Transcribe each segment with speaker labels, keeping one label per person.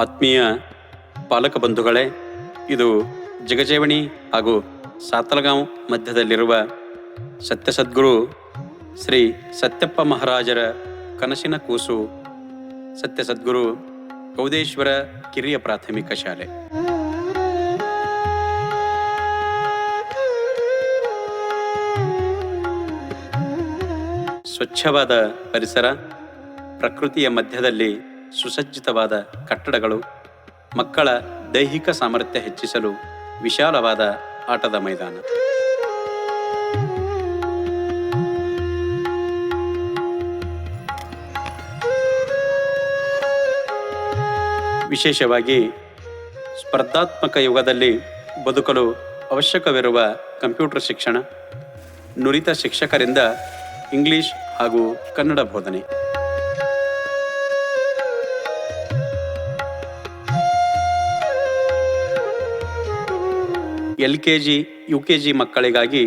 Speaker 1: ಆತ್ಮೀಯ ಪಾಲಕ ಬಂಧುಗಳೇ, ಇದು ಜಗಜೇವಣಿ ಹಾಗೂ ಸಾತಲಗಾಂವ್ ಮಧ್ಯದಲ್ಲಿರುವ ಸತ್ಯಸದ್ಗುರು ಶ್ರೀ ಸತ್ಯಪ್ಪ ಮಹಾರಾಜರ ಕನಸಿನ ಕೂಸು ಸತ್ಯಸದ್ಗುರು ಗೌದೇಶ್ವರ ಕಿರಿಯ ಪ್ರಾಥಮಿಕ ಶಾಲೆ. ಸ್ವಚ್ಛವಾದ ಪರಿಸರ, ಪ್ರಕೃತಿಯ ಮಧ್ಯದಲ್ಲಿ ಸುಸಜ್ಜಿತವಾದ ಕಟ್ಟಡಗಳು, ಮಕ್ಕಳ ದೈಹಿಕ ಸಾಮರ್ಥ್ಯ ಹೆಚ್ಚಿಸಲು ವಿಶಾಲವಾದ ಆಟದ ಮೈದಾನ. ವಿಶೇಷವಾಗಿ ಸ್ಪರ್ಧಾತ್ಮಕ ಯುಗದಲ್ಲಿ ಬದುಕಲು ಅವಶ್ಯಕವಿರುವ ಕಂಪ್ಯೂಟರ್ ಶಿಕ್ಷಣ, ನುರಿತ ಶಿಕ್ಷಕರಿಂದ ಇಂಗ್ಲಿಷ್ ಹಾಗೂ ಕನ್ನಡ ಬೋಧನೆ. L K G, U K G ಮಕ್ಕಳಿಗಾಗಿ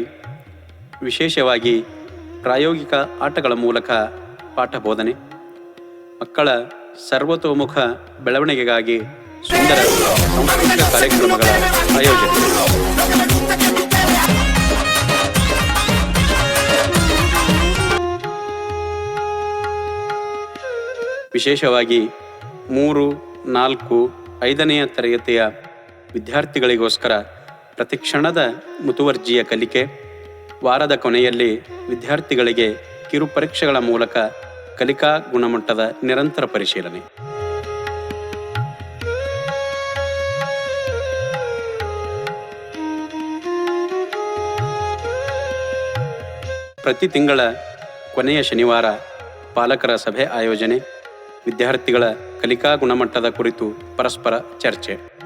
Speaker 1: ವಿಶೇಷವಾಗಿ ಪ್ರಾಯೋಗಿಕ ಆಟಗಳ ಮೂಲಕ ಪಾಠ ಬೋಧನೆ. ಮಕ್ಕಳ ಸರ್ವತೋಮುಖ ಬೆಳವಣಿಗೆಗಾಗಿ ಸುಂದರ ಸಾಂಸ್ಕೃತಿಕ ಕಾರ್ಯಕ್ರಮಗಳ ಆಯೋಜನೆ. ವಿಶೇಷವಾಗಿ ಮೂರು, ನಾಲ್ಕು, ಐದನೆಯ ತರಗತಿಯ ವಿದ್ಯಾರ್ಥಿಗಳಿಗೋಸ್ಕರ ಪ್ರತಿಕ್ಷಣದ ಮುತುವರ್ಜಿಯ ಕಲಿಕೆ, ವಾರದ ಕೊನೆಯಲ್ಲಿ ವಿದ್ಯಾರ್ಥಿಗಳಿಗೆ ಕಿರು ಪರೀಕ್ಷೆಗಳ ಮೂಲಕ ಕಲಿಕಾ ಗುಣಮಟ್ಟದ ನಿರಂತರ ಪರಿಶೀಲನೆ. ಪ್ರತಿ ತಿಂಗಳ ಕೊನೆಯ ಶನಿವಾರ ಪಾಲಕರ ಸಭೆ ಆಯೋಜನೆ, ವಿದ್ಯಾರ್ಥಿಗಳ ಕಲಿಕಾ ಗುಣಮಟ್ಟದ ಕುರಿತು ಪರಸ್ಪರ ಚರ್ಚೆ.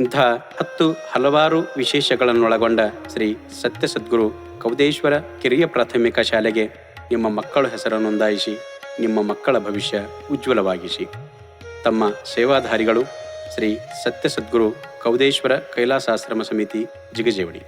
Speaker 1: ಇಂಥ ಹತ್ತು ಹಲವಾರು ವಿಶೇಷಗಳನ್ನೊಳಗೊಂಡ ಶ್ರೀ ಸತ್ಯ ಸದ್ಗುರು ಕೌದೇಶ್ವರ ಕಿರಿಯ ಪ್ರಾಥಮಿಕ ಶಾಲೆಗೆ ನಿಮ್ಮ ಮಕ್ಕಳ ಹೆಸರು ನೋಂದಾಯಿಸಿ, ನಿಮ್ಮ ಮಕ್ಕಳ ಭವಿಷ್ಯ ಉಜ್ವಲವಾಗಿಸಿ. ತಮ್ಮ ಸೇವಾಧಾರಿಗಳು ಶ್ರೀ ಸತ್ಯ ಸದ್ಗುರು ಕೌದೇಶ್ವರ ಕೈಲಾಸಾಶ್ರಮ ಸಮಿತಿ ಜಿಗಜೇವಡಿ.